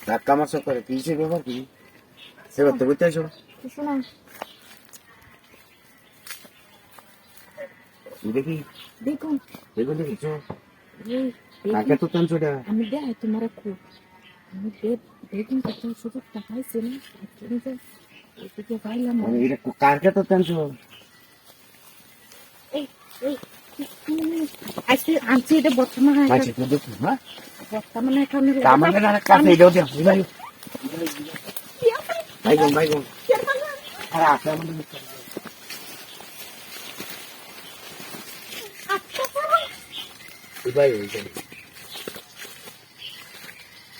ধাক্কা মারছো করে কি সে ব্যাপার কি সেবার তো করতে আসো দেখি দেখুন দেখো দেখিছো এই কাকে দেখুন তো টানছো এটা আমি দেয় তোমার খুব আমি দেখুন কত সুযোগ তুমি তো এদিকে পাইলাম এটা কারকে তো টানছো এই এই আনছি এটা বর্তমানে বর্তমানে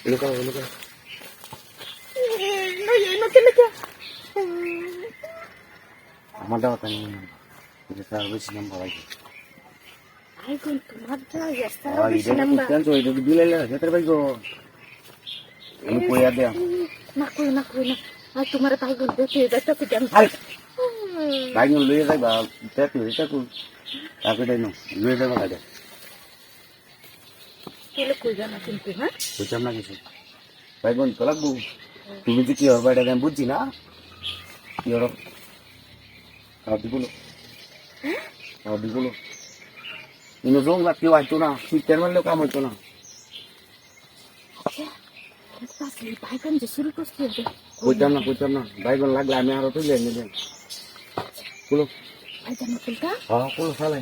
লুকাও লুকাও আমার দাও তাই এটা তার তোমার যা রাস্তা আর বেশি এটা নাম্বার টানছো এটা দিলে যেতে ভাই গো আমি কইয়া দেও না কই না কই না আর তোমার পাইগুন দেখে দেখতে তো কেমন আরে ভাই গো লইয়া যাইবা তেতু এটা কই তাকে দেই নো লইয়া যাইবা লাগে কেলে কই জানা কিন্তু হ্যাঁ বুঝলাম না কিছু ভাই বোন তো লাগবো তুমি যে কি হবে এটা আমি বুঝছি না কি হলো কাউদি বলো কাউদি বলো রং না কেউ আসতো না শীতের মারলেও কাম হইতো না কইতাম না কইতাম না ভাই বোন লাগলে আমি আরও তুলে ফুলটা হ্যাঁ বলো সালে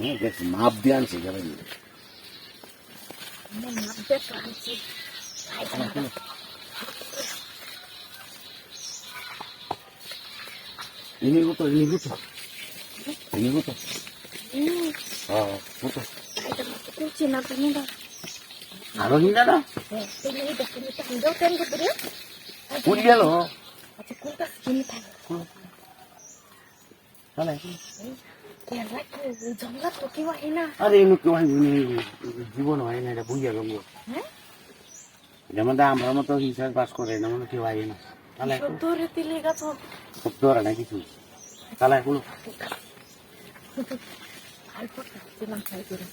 হ্যাঁ দেখ মাপ দিয়ে আনছি যাবেন আমার নাম দেখে আনছি ভাই জানা ini gusto, ini gusto. Ini gusto. Ah, gusto. ভাই জানা করছে না তুমি না Ano hindi na? তুমি দেখো তুমি তো আন্দাও কেন করে Puli yan, oh. আচ্ছা কোনটা কিনে থাকে Sala. জঙ্গলা তো কেউ না জীবন হয় না এটা বুঝিয়া গেল। হ্যাঁ যেমন আমরা মতো হিসাব পাস করে না মনে কেউ না। তাহলে ধরে তিলে গাছ না কিছু তাহলে করে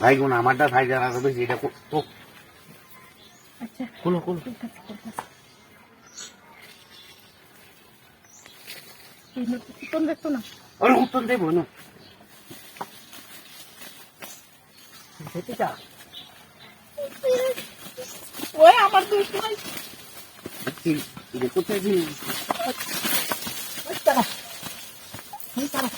ভাই গুণ আমারটা ভাই যারা হবে এটা ও আচ্ছা। কোন দেখতো না? আরে উত্তর দেবো না। সেটি যা ওই আমার ভাই এটা কোথায় ওই তারা। তারা।